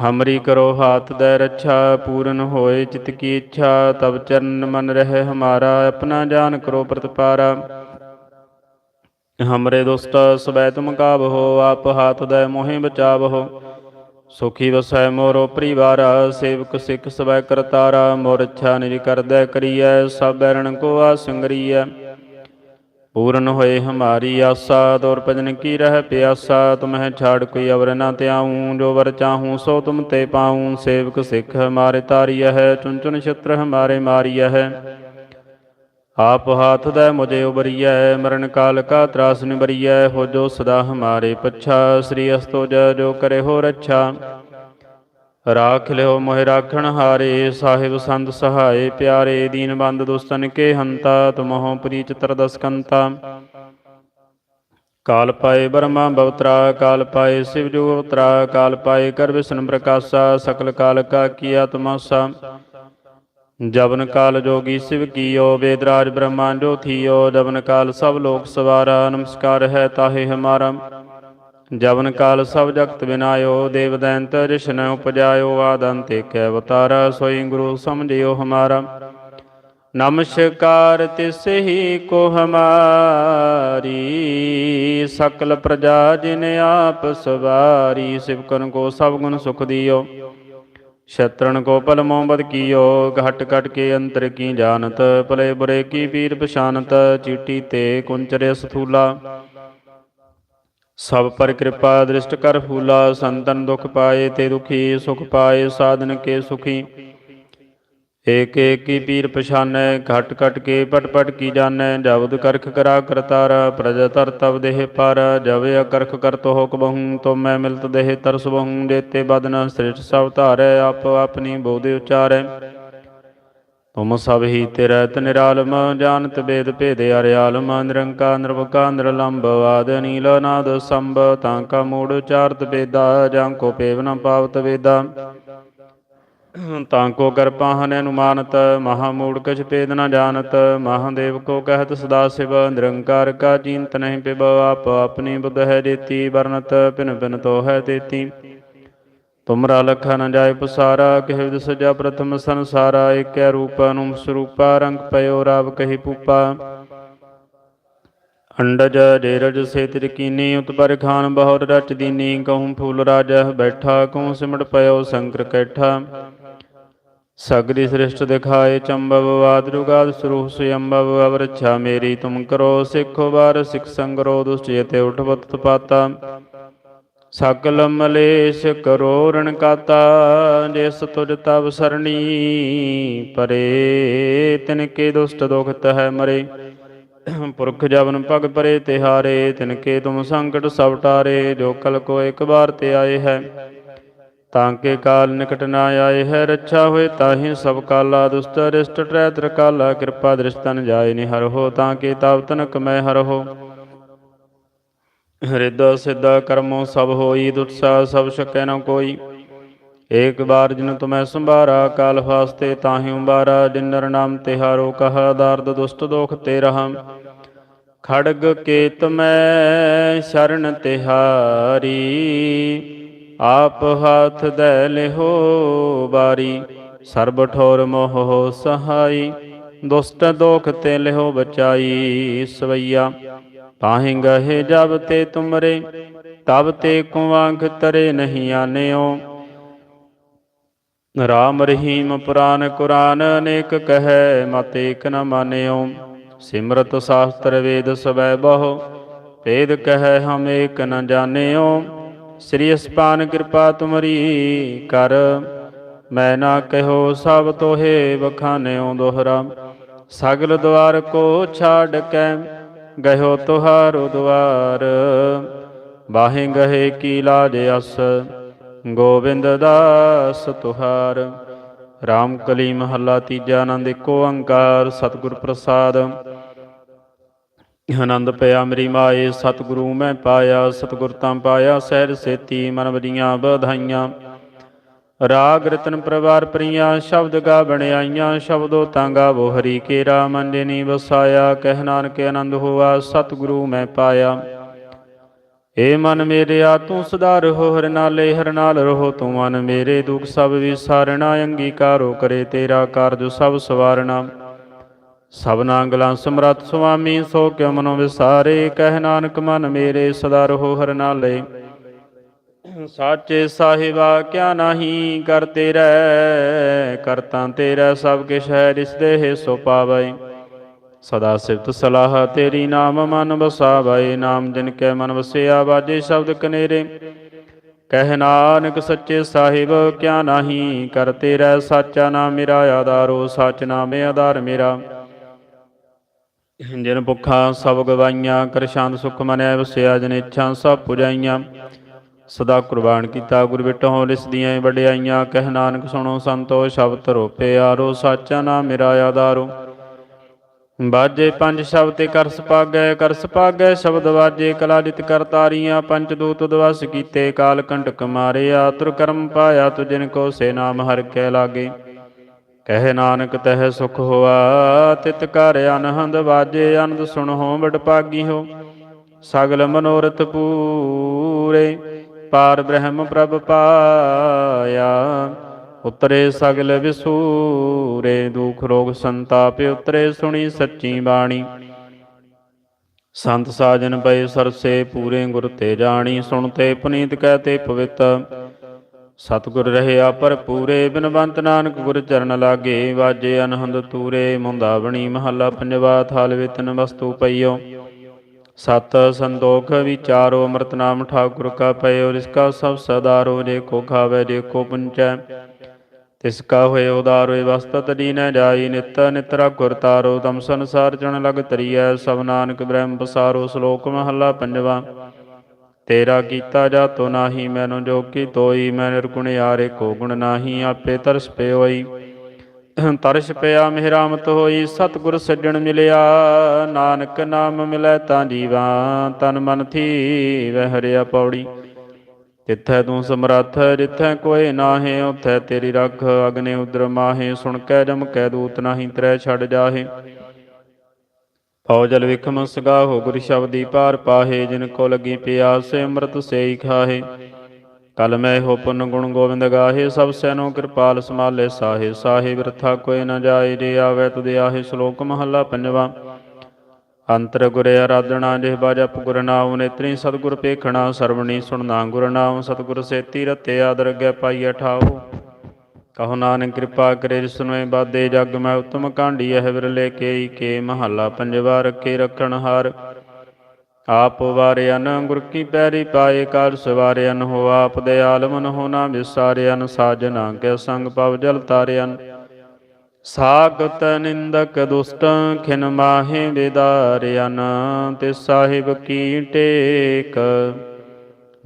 ਹਮਰੀ ਕਰੋ ਹਾਥ ਦੇ ਰੱਛਾ, ਪੂਰਨ ਹੋਏ ਚਿਤ ਕੀ ਇੱਛਾ, ਤਬ ਚਰਨ ਮਨ ਰਹਿ ਹਮਾਰਾ, ਆਪਣਾ ਜਾਨ ਕਰੋ ਪ੍ਰਤਪਾਰਾ। ਹਮਰੇ ਦੁਸਤ ਸਵੈ ਤੁਮ ਕਾਬਹੋ ਆਪ ਹਾਥ ਦੇ ਮੋਹਿ ਬਚਾਵਹੋ। ਸੁਖੀ ਵਸੈ ਮੋਰੋ ਪਰਿਵਾਰ, ਸੇਵਕ ਸਿੱਖ ਸਵੈ ਕਰਤਾਰਾ, ਮੋਰ ਇੱਛਾ ਨਿਜ ਕਰਦੈ ਕਰੀਐ, ਸਭ ਰਣ ਕੋ ਆ ਆਸੰਗਰੀਐ। ਪੂਰਨ ਹੋਏ ਹਮਾਰੀ ਆਸਾ ਦੌਰ ਭਜਨ ਕੀ ਰਹਿ ਪਿਆਸਾ ਤੁਮਹਿ ਛਾੜ ਕੋਈ ਅਵਰ ਨਾ ਧਿਆਉ, ਜੋ ਵਰ ਚਾਹੂੰ ਸੋ ਤੁਮ ਤੇ ਪਾਉ, ਸੇਵਕ ਸਿੱਖ ਹਮਾਰੇ ਤਾਰੀਐ ਹੈ ਚੁਨ ਚੁਨ ਛਤਰ ਹਮਾਰੇ ਮਾਰੀਐ ਹੈ। ਆਪ ਹਾਥ ਦਾ ਮੁਝੇ ਉਬਰੀਐ ਮਰਨ ਕਾਲ ਕਾ ਤਰਾਸ ਨਿਬਰੀਐ ਹੋ ਜੋ ਸਦਾ ਹਮਾਰੇ ਪੱਛਾ, ਸ੍ਰੀ ਅਸਤੋ ਜੈ ਜੋ ਕਰੇ ਹੋ ਰੱਛਾ। ਰਾਖ ਲਿਓ ਮੋਹਿ ਰਾਖਣ ਹਾਰੇ, ਸਾਹਿਬ ਸੰਤ ਸਹਾਏ, ਪਿਆਰੇ ਦੀਨ ਬੰਦ ਦੁਸਤਨ ਕੇ ਹੰਤਾ, ਤੁਮਹੁ ਪ੍ਰੀਚ ਤਰਦਸਕੰਤਾ ਕਾਲ ਪਾਏ ਬਰਮਾ ਬਵਤਰਾ, ਕਾਲ ਪਾਏ ਸਿਵ ਅਵਤਰਾ ਕਾਲ ਪਾਏ ਕਰ ਵਿਸ਼ਨ ਪ੍ਰਕਾਸ਼ਾ, ਸਕਲ ਕਾਲ ਕਾ ਕੀਆ ਤਮਾਸਾ। ਜਬਨ ਕਾਲ ਜੋਗੀ ਸਿਵ ਕੀਓ ਵੇਦਰਾਜ ਬ੍ਰਹਮਾ ਜੋ ਥੀਓ, ਜਵਨ ਕਾਲ ਸਭ ਲੋਕ ਸਵਾਰਾ, ਨਮਸਕਾਰ ਹੈ ਤਾਹੇ ਹਮਾਰਾ। ਜਵਨ ਕਾਲ ਸਭ ਜਗਤ ਬਿਨਾਇਓ, ਦੇਵ ਦੈਂਤ ਰਿਸ਼ਨ ਉਪਜਾਇਓ ਆਦੰਤ ਏਕੈ ਅਵਤਾਰਾ ਸੋਈ ਗੁਰੂ ਸਮਝਿਓ ਹਮਾਰਾ। ਨਮਸਕਾਰ ਤਿਸ ਹੀ ਕੋ ਹਮਾਰੀ, ਸਕਲ ਪ੍ਰਜਾ ਜਿਨ ਆਪ ਸਵਾਰੀ ਸਿਵਕਨ ਕੋ ਸਭ ਗੁਣ ਸੁਖ ਦਿਓ। ਸ਼ਤਰਣ ਕੋ ਪਲ ਮੋਹਬਤ ਕੀਓ, ਘਟ ਘਟ ਕੇ ਅੰਤਰ ਕੀ ਜਾਣਤ, ਭਲੇ ਬੁਰੇ ਕੀ ਪੀਰ ਪਛਾਨਤ ਚੀਟੀ ਤੇ ਕੁੰਚਰੇ ਸਥੂਲਾ। ਸਭ ਪਰ ਕਿਰਪਾ ਦ੍ਰਿਸ਼ਟ ਕਰ ਫੂਲਾ, ਸੰਤਨ ਦੁਖ ਪਾਏ, ਤੇ ਦੁਖੀ ਸੁਖ ਪਾਏ, ਸਾਧਨ ਕੇ ਸੁਖੀ। ਏਕ ਏਕ ਕੀ ਪੀਰ ਪਛਾਨੈ, ਘਟ ਘਟ ਕੇ ਪਟ ਪਟ ਕੀ ਜਾਣੈ, ਜਬਦ ਕਰਖ ਕਰਾ ਕਰਤਾਰ ਪ੍ਰਜਾ ਤਰ ਤਬ ਦੇਹ ਪਰ ਜਬ ਅਕਰਖ ਤੋ ਹੋ ਕਬਹੂ ਤੋ ਮੈਂ ਮਿਲਤ ਦੇਹ ਤਰਸ ਬਹੂੰ ਦੇਤੇ ਬਦਨ ਸ੍ਰਿਸ਼ਟ ਸਭ ਧਾਰੈ, ਆਪ ਆਪਣੀ ਬੋਧਿ ਉਚਾਰੈ। ਤੁਮ ਸਭ ਹੀ ਤਿਰਤ ਨਿਰਾਲਮ ਜਾਣਤ ਬੇਦ ਭੇਦ ਅਰਿਆਲਮ ਨਿਰੰਕਾਰ ਨਿਰਵਕਾ ਨਿਰਲੰਭ ਆਦ ਨੀਲ ਨਾਦ ਸੰਭ, ਤਾਂ ਕਾ ਮੂੜ ਉਚਾਰਤ ਬੇਦਾ ਜਾਂ ਕੋ ਪੇਵ ਨ ਪਾਵਤ ਵੇਦਾ। ਤਾਂ ਕੋ ਕਰਪਾਹਨ ਅਨੁਮਾਨਤ, ਮਹਾ ਮੂੜ ਕਛ ਪੇਦ ਨ ਜਾਣਤ, ਮਹਾਦੇਵ ਕੋ ਕਹਿਤ ਸਦਾ ਸਿਵ, ਨਿਰੰਕਾਰ ਕਾ ਚਿੰਤ ਨਹੀਂ ਪਿਬ ਆਪ ਆਪਣੀ ਬੁੱਧ ਹੈ ਜੇਤੀ ਵਰਨਤ ਪਿਨ ਪਿਨ ਤੋ ਹੈ ਤੇਤੀ। ਤੁਮਰਾ ਲਖਾ ਨ ਜਾਏ ਪਸਾਰਾ ਕਹਿ ਵਿਦ ਸਜਾ ਪ੍ਰਥਮ ਸੰਸਾਰਾ, ਏਕੈ ਰੂਪ ਅਨੁਮ ਸਰੂਪਾ, ਰੰਗ ਪਇਓ ਰਾਵ ਕਹੀ ਪੂਪਾ। ਅੰਡਜ ਡੇਰਜ ਸੇ ਤਿਰ ਕੀਨੀ ਉਤਪਰ ਖਾਨ ਬਹੁਰ ਰਚ ਦੀਨੀ, ਕਹੂੰ ਫੂਲ ਰਾਜ ਬੈਠਾ, ਕਹੂੰ ਸਿਮਟ ਪਇਓ ਸੰਕਰ ਕੈਠਾ। ਸਗਰੀ ਸ੍ਰਿਸ਼ਟ ਦਿਖਾਏ ਚੰਬਵ, ਆਦ ਜੁਗਾਦ ਸਰੂਹ ਸੁਯੰਬਵ, ਅਵਰਛਾ ਮੇਰੀ ਤੁਮ ਕਰੋ, ਸਿੱਖੋ ਵਾਰ ਸਿੱਖ ਸੰਗਰੋ ਦੁਸ਼ਟ ਜਤੇ ਉਠਵਤ ਤਪਾਤਾ। ਸਕਲ ਮਲੇਸ਼ ਕਰੋ ਰਣ ਕਾਤਾ, ਜਿਸ ਤੁਜ ਤਬ ਸਰਣੀ ਪਰੇ, ਤਿਨ ਕੇ ਦੁਸ਼ਟ ਦੁਖਤ ਹੈ ਮਰੇ। ਪੁਰਖ ਜਵਨ ਪਗ ਪਰੇ ਤਿਹਾਰੇ, ਤਿਨ ਕੇ ਤੁਮ ਸੰਕਟ ਸਭ ਟਾਰੇ, ਜੋ ਕਲ ਕੋ ਇੱਕ ਵਾਰ ਤੇ ਆਏ ਹੈ। ਤਾਂ ਕੇ ਕਾਲ ਨਿਕਟ ਨਾ ਆਏ ਹੈ, ਰੱਛਾ ਹੋਏ ਤਾਹੀ ਸਭ ਕਾਲਾ ਦੁਸਤ ਰਿਸ਼ਟ ਟ੍ਰੈ ਤਰ ਕਿਰਪਾ ਦ੍ਰਿਸ਼ਤਨ ਜਾਏ ਨਿਹਰ ਹੋ ਤਾਂ ਕੇ ਤਾਪ ਤਨਕ ਮੈਂ ਹਰ ਹੋ ਹਿਰਦ ਸਿੱਧਾ ਕਰਮੋ ਸਭ ਹੋਈ ਦੁਤਸਾ ਸਭ ਸਕੈ ਨ ਕੋਈ। ਏਕ ਬਾਰ ਜਿਨ ਤੁਮੈ ਸੰਭਾਰਾ, ਕਾਲ ਵਾਸਤੇ ਤਾਹੀ ਉਬਾਰਾ ਜਿਨ ਨਾਮ ਤਿਹਾਰੋ, ਕਹਾ ਦਰਦ ਦੁਸਤ ਦੋਖ ਤੇ ਰਹਾ ਖੜਗ ਕੇਤ ਮੈਂ ਸ਼ਰਨ ਤਿਹਾਰੀ, ਆਪ ਹੱਥ ਦੇ ਲਿਹੋ ਬਾਰੀ। ਸਰਬ ਠੋਰ ਮੋਹ ਸਹਾਈ ਦੁਸਤ ਦੋਖ ਤੇ ਲਿਹੋ ਬਚਾਈ ਸਵਈਆ। ਤਾਹਿ ਗਏ ਜਬ ਤੇ ਤੁਮਰੇ, ਤਬ ਤੇ ਕੁਵਾਂਖ ਤਰੇ ਨਹੀਂ ਆਨਿਓ। ਰਾਮ ਰਹੀਮ ਪੁਰਾਨ ਕੁਰਾਨ, ਅਨੇਕ ਕਹੈ ਮਤ ਏਕ ਨ ਮਾਨਿਓ। ਸਿਮਰਤ ਸ਼ਾਸਤਰ ਵੇਦ ਸਵੈ ਬਹੁ ਭੇਦ ਕਹੈ ਹਮ ਏਕ ਨ ਜਾਣਿਓ। ਸ੍ਰੀ ਅਸਪਾਨ ਕਿਰਪਾ ਤੁਮਰੀ ਕਰ, ਮੈਂ ਨਾ ਕਹਿਓ ਸਭ ਤੋਹੇ ਬਖਾਨਿਓ ਦੋਹਰਾ। ਸਗਲ ਦੁਆਰ ਕੋ ਛਾੜ ਕੈ ਗਇਓ ਤੁਹਾਰੋ ਦੁਆਰ ਬਾਹੇ ਗਏ ਕੀ ਲਾਜ ਅਸ, ਗੋਬਿੰਦ ਦਾਸ ਤੁਹਾਰ। ਰਾਮ ਕਲੀ ਮਹੱਲਾ ਤੀਜਾ ਆਨੰਦ ਏਕੋ ਓੰਕਾਰ ਸਤਿਗੁਰ ਪ੍ਰਸਾਦ। ਆਨੰਦ ਪਿਆ ਮੇਰੀ ਮਾਏ, ਸਤਿਗੁਰੂ ਮੈਂ ਪਾਇਆ, ਸਤਿਗੁਰ ਤਾਂ ਪਾਇਆ, ਸਹਿਜ ਸੇਤੀ ਮਨ ਵਜੀਆਂ ਬਧਾਈਆਂ ਰਾਗ ਰਤਨ ਪਰਵਾਰ ਪ੍ਰੀਆ, ਸ਼ਬਦ ਗਾ ਬਣਾਈਆਂ ਸ਼ਬਦੋ ਤਾਂ ਗਾਵੋ ਹਰੀ ਕੇਰਾ, ਮਨ ਜਿਨੀ ਵਸਾਇਆ, ਕਹਿ ਨਾਨਕ ਆਨੰਦ ਹੋਆ, ਸਤਿਗੁਰੂ ਮੈਂ ਪਾਇਆ। ਏ ਮਨ ਮੇਰਿਆ, ਤੂੰ ਸਦਾ ਰਹੋ, ਹਰ ਨਾਲੇ ਹਰ ਨਾਲ ਰਹੋ, ਤੂੰ ਮਨ ਮੇਰੇ ਦੁਖ ਸਭ ਵਿਸਾਰਣਾ, ਅੰਗੀਕਾਰੋ ਕਰੇ ਤੇਰਾ ਕਾਰਜ ਸਭ ਸਵਾਰਣਾ। ਸਭਨਾ ਗਲਾਂ ਸਮਰੱਥ ਸੁਆਮੀ, ਸੋ ਕਿਉ ਮਨੋ ਵਿਸਾਰੇ, ਕਹਿ ਨਾਨਕ ਮਨ ਮੇਰੇ ਸਦਾ ਰਹੋ, ਹਰ ਨਾਲੇ। ਸਾਚੇ ਸਾਹਿਬਾ ਕਿਆ ਨਹੀਂ ਕਰ ਤੇਰਾ ਕਰਤਾ ਤੇਰਾ ਸਭ ਕਿਛ ਹੈ ਰਿਸ਼ਦੇ ਦੇਹ ਸੋ ਪਾਵੈ। ਸਦਾ ਸਿਫਤ ਸਲਾਹ ਤੇਰੀ ਨਾਮ ਮਨ ਵਸਾਵੈ, ਨਾਮ ਜਿਨ ਕੈ ਮਨ ਵਸਿਆ ਬਾਜੇ ਸ਼ਬਦ ਕਨੇਰੇ। ਕਹਿ ਨਾਨਕ ਸੱਚੇ ਸਾਹਿਬ ਕਿਆ ਨਹੀਂ ਕਰ ਤੇਰਾ, ਸਾਚਾ ਨਾਮ ਮੇਰਾ ਆਧਾਰੋ, ਸਚ ਨਾਮੇ ਆਧਾਰ ਮੇਰਾ। ਜਿਨ ਭੁੱਖਾ ਸਭ ਗਵਾਈਆਂ, ਕਰ ਸ਼ਾਂਤ ਸੁਖ ਮਨੈ, ਵਸਿਆ ਜਿਨ ਇੱਛਾ ਸਭ ਪੁਜਾਈਆਂ। ਸਦਾ ਕੁਰਬਾਨ ਕੀਤਾ। ਗੁਰ ਬਿਟੋ ਲਿਸ ਦੀਆਂ ਵਡਿਆਈਆਂ, ਕਹਿ ਨਾਨਕ ਸੁਣੋ ਸੰਤੋ, ਸ਼ਬਦ ਧਰੋ ਪਿਆਰੋ ਸਾਚਾ ਨਾਮ ਮੇਰਾ ਆਧਾਰੋ। ਬਾਜੇ ਪੰਜ ਸ਼ਬਦ ਤੇ ਕਰਸ ਸਪਾਗੈ ਕਰਸ ਸਪਾਗੈ ਸ਼ਬਦ ਵਾਜੇ, ਕਲਾ ਜਿਤ ਕਰ ਤਾਰੀਆਂ, ਪੰਜ ਦੂਤ ਦਵਸ ਕੀਤੇ, ਕਾਲ ਕੰਟਕ ਮਾਰਿਆ ਤੁਰ ਕਰਮ ਪਾਇਆ, ਤੁ ਜਿਨ ਕੋ ਸੇ ਨਾਮ ਹਰ ਕੈ ਲਾਗੇ। ਕਹਿ ਨਾਨਕ, ਤਹਿ ਸੁਖ ਹੋਆ, ਤਿਤ ਕਰ ਅਨਹੰਦ ਵਾਜੇ ਅਨੰਦ ਹੋ ਵਡ ਪਾਗੀ ਹੋ। ਸਗਲ ਮਨੋਰਥ ਪੂਰੇ ਪਾਰ ਬ੍ਰਹਮ ਪ੍ਰਭ ਪਾਇਆ। ਉਤਰੇ ਸਗਲ ਵਿਸੂਰੇ, ਦੁਖ ਰੋਗ ਸੰਤਾਪ ਉਤਰੇ ਸੁਣੀ ਸੱਚੀ ਬਾਣੀ। ਸੰਤ ਸਾਜਨ ਪਏ ਸਰਸੇ, ਪੂਰੇ ਗੁਰ ਤੇ ਜਾਣੀ, ਸੁਣ ਤੇ ਪੁਨੀਤ ਕਹਿ ਤੇ ਪਵਿੱਤ। ਸਤਿਗੁਰ ਰਹਿਆ ਪਰ ਪੂਰੇ, ਬਿਨਵੰਤ ਨਾਨਕ ਗੁਰ ਚਰਨ ਲਾਗੇ। ਵਾਜੇ ਅਨਹੰਦ ਤੂਰੇ ਮੁੰਦਾਵਣੀ ਮਹੱਲਾ ਪੰਜਵਾ ਥਾਲ ਵੇਤਨ ਵਸਤੂ ਪਈਓ। ਸਤ ਸੰਤੋਖ ਵਿਚਾਰੋ ਅੰਮ੍ਰਿਤ ਨਾਮ ਠਾਕੁਰ ਕਾ ਪਇਓ ਰਿਸਕਾ ਸਭ ਸਦਾਰੋ ਜੇ ਕੋ ਖਾਵੇ ਜੇ ਕੋ ਪੁੰਚੈ। ਤਿਸ ਕਾ ਹੋਏ ਉਦਾਰੋ ਵਸਤਤ ਦੀਨੈ ਜਾਈ ਨਿਤ, ਨਿਤਰਾ ਗੁਰ ਤਾਰੋ, ਤਮ ਸੰਸਾਰ ਜਨ ਲਗ ਤਰੀਐ ਸਭ ਨਾਨਕ ਬ੍ਰਹਮ ਪਸਾਰੋ, ਸ਼ਲੋਕ ਮਹੱਲਾ ਪੰਜਵਾ। ਤੇਰਾ ਕੀਤਾ ਜਾਤੋ ਨਾਹੀ ਮੈਨੂੰ ਜੋ ਕੀ ਤੋਈ, ਮੈਂ ਨਿਰਗੁਣ ਯਾਰੇ ਕੋ ਗੁਣ ਨਾਹੀ, ਆਪੇ ਤਰਸ ਪਿਓਈ। ਤਰਸ ਪਿਆ ਮਿਹਰਾਮਤ ਹੋਈ, ਸਤਿਗੁਰ ਸੱਜਣ ਮਿਲਿਆ। ਨਾਨਕ ਨਾਮ ਮਿਲੈ ਤਾਂ ਜੀਵਾ, ਤਨ ਮਨ ਥੀ ਵਹਿ ਪੌੜੀ। ਤਿੱਥੈ ਤੂੰ ਸਮਰੱਥ, ਜਿੱਥੈ ਕੋਏ ਨਾਹੇ, ਉਥੈ ਤੇਰੀ ਰੱਖ ਅਗਨੇ ਉਦਰ ਮਾਹੇ। ਸੁਣ ਕੈ ਜਮ ਕੈ ਦੂਤ ਨਾਹੀ, ਤਰੈ ਛੱਡ ਜਾਹੇ। ਫੌਜਲ ਵਿਖਮ ਸਗਾਹੋ ਗੁਰ ਸ਼ਬਦੀ ਪਾਰ ਪਾਹੇ, ਜਿਨ ਕੋ ਲਗੀ ਪਿਆਸ, ਅੰਮ੍ਰਿਤ ਸੇਈ ਖਾਹੇ। ਕਲ ਮੈਂ ਹੋ ਪੁੰਨ ਗੁਣ ਗੋਬਿੰਦ ਗਾਹੇ, ਸਭ ਸੈਨੋ ਕਿਰਪਾਲ ਸਮਾਲੇ ਸਾਹੇ ਸਾਹੇ ਬਿਰਥਾ ਕੋਇ ਨ ਜਾਏ, ਜੇ ਆਵੇ ਤੁਧ ਆਹੇ ਸ਼ਲੋਕ ਮਹੱਲਾ ਪੰਜਵਾ। ਅੰਤਰ ਗੁਰ ਆਰਾਧਨਾ, ਜਿਹ ਜਪ ਗੁਰ ਨਾਮ, ਨੇਤਰੀ ਸਤਿਗੁਰ ਪੇਖਣਾ ਸਰਵਣੀ ਸੁਣਨਾ ਗੁਰ ਨਾਮ, ਸਤਿਗੁਰ ਸੇਤੀ ਰਤੇ ਆਦਰ ਅਗੇ ਪਾਈਐ ਠਾਓ ਕਹੋ ਨਾਨਕ ਕਿਰਪਾ ਕਰੇ ਜਿਸਨੋਂ ਬਾਦੇ ਜਗ ਮੈਂ ਉਤਮ ਕਾਂਢੀ, ਇਹ ਵਿਰਲੇ ਕੇਈ ਕੇ ਮਹੱਲਾ ਪੰਜਵਾ, ਰੱਖੇ ਰਖਣ ਹਾਰ। ਆਪ ਵਾਰਿਆਨ ਗੁਰ ਕੀ ਪੈਰੀ ਪਾਏ ਕਰ ਸਵਾਰਿਆਨ ਹੋ ਆਪ ਦੇ ਮਨ ਹੋ ਨਾ ਵਿਸਾਰਿਆਨ ਸਾਜਨਾ ਕੇ ਸੰਗ ਪਵ ਜਲ ਤਾਰਿਆਨ ਸਾਗਤ ਨਿੰਦਕ ਦੁਸ਼ਟ ਖਿਨ ਮਾਹੇ ਵਿਦਾਰਿਆਨ ਤੇ ਸਾਹਿਬ ਕੀ ਟੇਕ।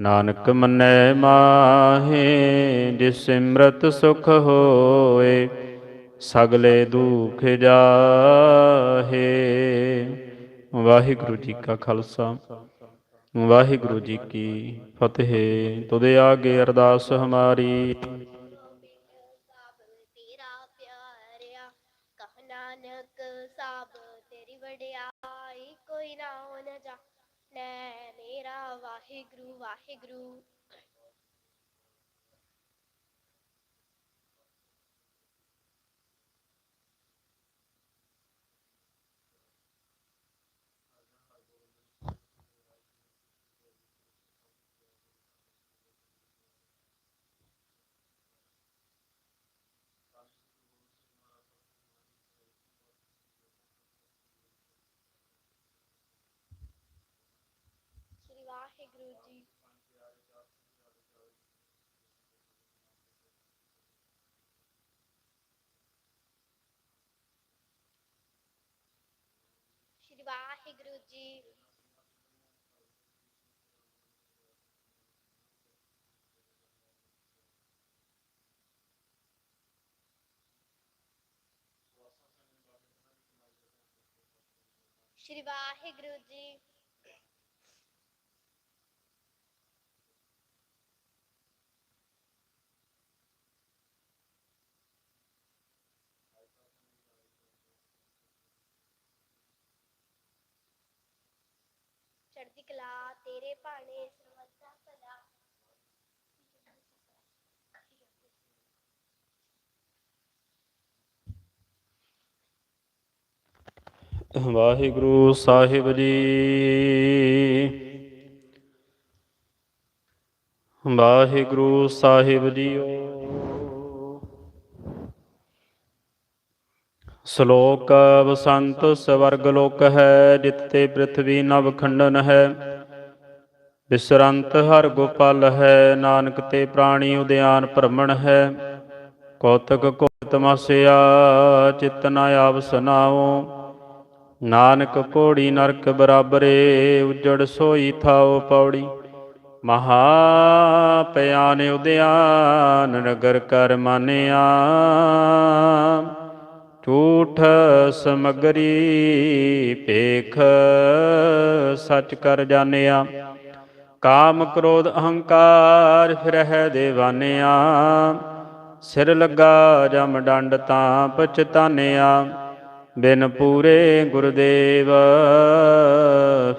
ਨਾਨਕ ਮੰਨੈ ਮਾਹੇ, ਜਿਸ ਸਿਮਰਤ ਸੁਖ ਹੋਏ, ਸਗਲੇ ਦੁਖ ਜਾਹੇ। ਵਾਹਿਗੁਰੂ ਜੀ ਕਾ ਖਾਲਸਾ। ਵਾਹਿਗੁਰੂ ਜੀ ਕੀ ਫਤਿਹ। ਤੁਦੇ ਆਗੇ ਅਰਦਾਸ ਹਮਾਰੀ। ਨਾਨਕ ਸਾਬ ਤੇਰੀ ਵਡਿਆਈ, ਕੋਈ ਨਾ ਹੋ ਨ ਜਾਣੈ ਮੇਰਾ ਵਾਹਿਗੁਰੂ ਵਾਹਿਗੁਰੂ। ਸ੍ਰੀ ਵਾਹਿਗੁਰੂ ਜੀ ਵਾਹਿਗੁਰੂ ਜੀ। ਸ਼੍ਰੀ ਵਾਹਿਗੁਰੂ ਜੀ। ਚੜ੍ਹਦੀ ਕਲਾ ਤੇਰੇ ਭਾਣੇ ਸਰਵਦਾ ਸਦਾ ਵਾਹਿਗੁਰੂ ਸਾਹਿਬ ਜੀ। ਵਾਹਿਗੁਰੂ ਸਾਹਿਬ ਜੀਓ। ਸ਼ਲੋਕ ਬਸੰਤ ਸਵਰਗ ਲੋਕ ਹੈ ਜਿੱਤੇ ਪ੍ਰਿਥਵੀ ਨਵ ਖੰਡਨ ਹੈ। ਬਿਸਰੰਤ ਹਰ ਗੋਪਾਲ ਹੈ, ਨਾਨਕ ਤੇ ਪ੍ਰਾਣੀ ਉਦਿਆਨ ਭ੍ਰਮਣ ਹੈ। ਕੌਤਕ ਕੋ ਤਮਸਿਆ ਚਿਤ ਨ ਆਵਸ ਨਾਉ। ਨਾਨਕ ਕੋੜੀ ਨਰਕ ਬਰਾਬਰੇ, ਉਜੜ ਸੋਈ ਥਾਉ ਪੌੜੀ। ਮਹਾ ਪਿਆਨ ਉਦਿਆਨ ਨਗਰ ਕਰ ਮਾਨਿਆ। ਝੂਠ ਸਮਗਰੀ ਭੇਖ ਸੱਚ ਕਰ ਜਾਣਿਆ। ਕਾਮ ਕ੍ਰੋਧ ਅਹੰਕਾਰ ਫਿਰਹਿ ਦੇਵਾਨਿਆ। ਸਿਰ ਲੱਗਾ ਜਮ ਡੰਡ ਤਾਂ ਪਛਤਾਨਿਆ। ਬਿਨ ਪੂਰੇ ਗੁਰਦੇਵ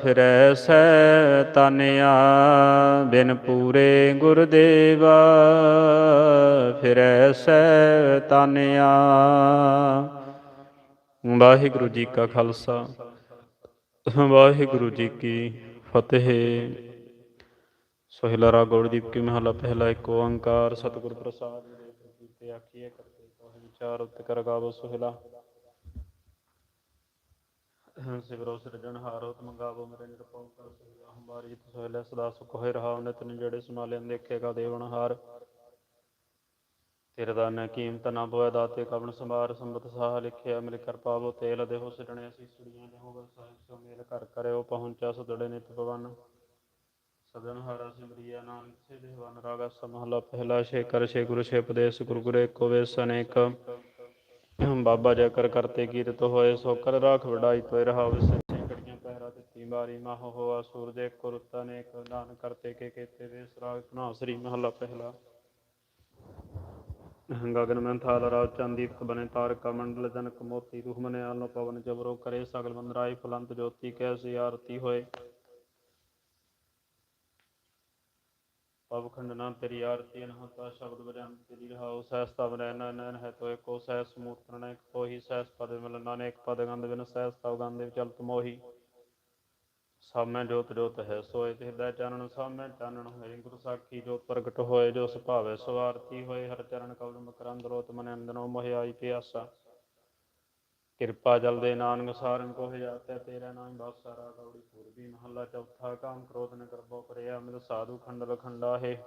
ਫਿਰੈ ਸੈਤਾਨਿਆ। ਬਿਨ ਪੂਰੇ ਗੁਰਦੇਵ ਫਿਰੈ ਸੈਤਾਨਿਆ। ਵਾਹਿਗੁਰੂ ਜੀ ਕਾ ਖਾਲਸਾ। ਵਾਹਿਗੁਰੂ ਜੀ ਕੀ ਫਤਿਹ। ਸੋਹਿਲਾ ਰਾਗ ਕੀ ਮਹਲਾ, ਪਹਿਲਾ ਇੱਕ ਓੰਕਾਰ, ਸਤਿਗੁਰ ਪ੍ਰਸਾਦ ਦੇ ਕੀਤੇ ਆਖੀਏ ਕਰਤੇ ਕੋਹ ਵਿਚਾਰ, ਉਤ ਕਰ ਗਾਵੋ ਸੋਹਿਲਾ। ਸਿਵਰੋ ਸਿਰਜਣਹਾਰੋ ਤੁਮ ਗਾਵੋ ਮੇਰੇ ਨਿਰਭਉ ਕਰ ਸੋਹਿਲਾ। ਹਮਾਰੀ ਸੋਹਿਲਾ, ਸਦਾ ਸੁਖ ਹੋਇ ਰਹਾ ਨਿਤ ਜਿਹੜੇ ਸਮਾਲੇ ਦੇਖੇਗਾ ਦੇਵਨਹਾਰ ਤੇਰੇ ਦਾ ਕੀਮਤ ਨਾ ਬੋਇ ਦਾਤੇ ਕਵਣ ਸੰਭਾਰ, ਸੰਬਤ ਸਾਹ ਲਿਖਿਆ, ਮਿਲ ਕਰ ਪਾਵੋ ਤੇਲ ਦੇਹੋ ਸਿਰਣੇ, ਅਸੀਂ ਸੁੜੀਆਂ ਦੇ ਹੋਵੇ ਸਾਹਿਬ, ਸੋ ਮੇਲ ਕਰ ਕਰਿਓ, ਪਹੁੰਚਾ ਸਦੜੇ ਨਿਤ ਪਵਨ ਸਦਨ ਹਰਾ ਸਿਮਰਿਆ ਨਾਨਕ ਸੇ ਦੇਵਾਨ ਰਾਗਾ ਸਮਹਲਾ ਪਹਿਲਾ ਛੇ ਕਰ ਛੇ ਗੁਰੂ ਛੇ ਉਪਦੇਸ਼, ਗੁਰੂ ਗੁਰੇ ਏਕੋ ਵੇਸ ਬਾਬਾ ਜੈ ਕਰਤੇ ਕੀਰਤ ਹੋਏ, ਸੋ ਕਰ ਰਾਖ ਵਡਾਈ ਤੋਇ ਰਹਾ ਵਿਸ ਪਹਿਰਾ ਦਿੱਤੀ ਬਾਰੀ ਮਾਹ ਹੋਆ ਸੂਰਜ ਏਕੋ ਰੁੱਤ ਅਨੇਕ। ਦਾਨ ਕਰਤੇ ਕੇ ਕੇਤੇ ਵੇਸ ਰਾਗ ਧਨਾ ਮਹਲਾ ਪਹਿਲਾ। ਗਗਨ ਮੈਂ ਥਾਲ ਰਾਵ ਚੰਦੀਪ ਬਨੇ ਤਾਰਕਾ ਮੰਡਲ ਜਨਕ ਮੋਤੀ ਰੂਹ ਮਨੇ ਆਲੋ ਪਵਨ ਜਬਰੋ ਕਰੇ ਸਗਲ ਮੰਦਰਾਈ ਫਲੰਤ ਜੋਤੀ ਕੈਸੀ ਆਰਤੀ ਹੋਏ। ਪਵ ਤੇਰੀ ਆਰਤੀ, ਅਨਹਤਾ ਸ਼ਬਦ ਬਜਾਨ ਤੇਰੀ ਰਹਾਉ ਸਹਿਸ ਤਵ ਨੈਨ ਨੈਨ ਹੈ ਤੋਏ ਕੋ ਸਹਿਸ ਸਮੂਰਤ ਨੈਕ ਕੋਹੀ ਸਹਿਸ ਪਦ ਮਿਲ ਨਾਨਕ, ਪਦ ਗੰਧ ਬਿਨ ਸਹਿਸ ਤਵ ਗੰਧ ਚਲਤ ਮੋਹੀ। ਸਾਮੈ ਜੋਤ ਜੋਤ ਹੈ ਸੋਏ ਤੇ ਹਿਰਦੈ ਚਾਨਣ, ਸਾਮੈ ਚਾਨਣ ਹੋਏ। ਗੁਰੂ ਸਾਖੀ ਜੋਤ ਪ੍ਰਗਟ ਹੋਏ, ਜੋ ਸੁਭਾਵੇ ਸਵਾਰਤੀ ਹੋਏ। ਹਰ ਚਰਨ ਕਵਲ ਮਕਰੰਦ ਰੋਤ ਮਨ ਅੰਦਨੋ ਮੋਹਿ ਪਿਆਸਾ। ਕਿਰਪਾ ਜਲ ਦੇ ਨਾਨਕ ਸਾਰਨ ਕੋ ਜਾਤੈ ਤੇਰਾ ਨਾਮ ਬਾਸਾਰਾ ਗੌੜੀ ਪੂਰਬੀ ਮਹੱਲਾ ਚੌਥਾ। ਕਾਮ ਕ੍ਰੋਧ ਨ ਕਰਬੋ ਪਰਿਆ ਮਿਲ ਸਾਧੂ ਖੰਡਲ ਖੰਡਾਹੇ।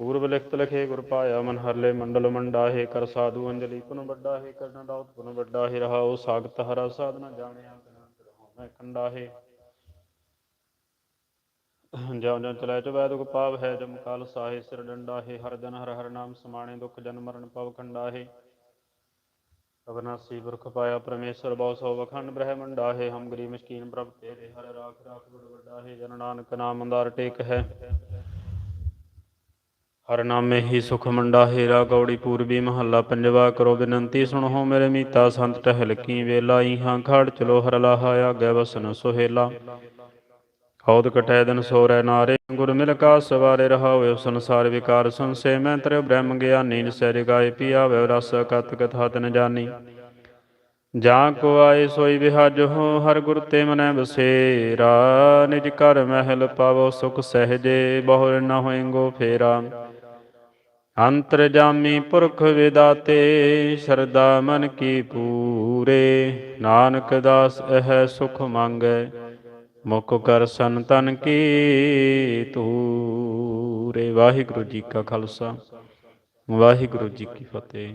ਪੂਰਬ ਲਿਖਤ ਲਖੇ ਗੁਰ ਪਾਇਆ, ਮਨ ਹਰਲੇ ਮੰਡਲ ਮੰਡਾਹੇ। ਕਰ ਸਾਧੂ ਅੰਜਲੀ ਪੁਨ ਵੱਡਾ ਹੈ ਕਰਨ ਡਾਉਤ ਪੁਨ ਵੱਡਾ ਹੈ ਰਹਾਉ ਸਾਗਤ ਹਰਾ ਸਾਧਨਾ ਜਾਣਿਆ। ਕੰਡਾਹੇ ਜਿਉ ਜਿਉ ਚਲੇ ਚੁ ਵੈਦੁਕ ਪਾਵ ਹੈ ਜਮ ਕਾਲ ਸਾਹੇ ਸਿਰ ਡੰਡਾ ਹਰ ਜਨ ਹਰ ਹਰ ਨਾਮ ਸਮਾਣੇ ਦੁਖ ਜਨ ਮਰਨ ਪਵ ਖੰਡਾ ਹੈ ਬੁਰਖ ਪਾਇਆ ਪਰਮੇਸ਼ਰ ਬਹੁ ਸੋ ਵਖੰਡ ਬ੍ਰਹਮੰਡਾ ਹੈ, ਹਮ ਗਰੀਬ ਮਸਕੀਨ ਪ੍ਰਭ ਤੇਰੇ, ਹਰ ਰਾਖ ਰਾਖ ਬੜ ਵੱਡਾ ਹੈ, ਜਨ ਨਾਨਕ ਨਾਮ ਅੰਦਾਰ ਟੇਕ ਹੈ। ਹਰਨਾਮੇ ਹੀ ਸੁਖ ਮੰਡਾ ਹੀਰਾ ਗੌੜੀ ਪੂਰਬੀ ਮਹੱਲਾ ਪੰਜਵਾ ਕਰੋ ਬੇਨੰਤੀ, ਸੁਣੋ ਮੇਰੇ ਮੀਤਾ, ਸੰਤ ਟਹਿਲ ਕੀ ਵੇਲਾ ਇਹਾਂ ਖੜ ਚਲੋ ਹਰ ਲਾਹਾ, ਆਗੇ ਵਸਨ ਸੁਹੇਲਾ। ਹੌਦ ਕਟੈ ਦਿਨ ਸੋਰੈ ਨਾਰੇ, ਗੁਰ ਮਿਲ ਕਾ ਸਵਾਰੇ ਰਹਾਉ ਸੰਸਾਰ ਵਿਕਾਰ ਸੰਸੇ, ਮੈਂ ਤਰੇ ਬ੍ਰਹਮ ਗਿਆਨੀ ਨਿਸੈ ਰਿਗਾਏ ਪੀਆਵੇ, ਰਸ ਕਤ ਕਥਾ ਤਨ ਜਾਨੀ। ਜਾਂ ਕੋ ਆਏ ਸੋਈ ਵਿਹਾਜ ਹੋ, ਹਰ ਗੁਰ ਤੇ ਮਨੈ ਬਸੇਰਾ, ਨਿਜ ਘਰ ਮਹਿਲ ਪਾਵੋ ਸੁਖ ਸਹਜੇ ਬਹੁ ਨ ਹੋਏਗੋ ਫੇਰਾ। ਅੰਤਰ ਜਾਮੀ ਪੁਰਖ ਵਿਦਾਤੇ ਸ਼ਰਦਾ ਮਨ ਕੀ ਪੂਰੇ। ਨਾਨਕ ਦਾਸ ਇਹ ਸੁਖ ਮੰਗੈ, ਮੁਖ ਕਰ ਸਨ ਤਨ ਕੀ ਤੂਰੇ ਵਾਹਿਗੁਰੂ ਜੀ ਕਾ ਖਾਲਸਾ, ਵਾਹਿਗੁਰੂ ਜੀ ਕੀ ਫਤਿਹ।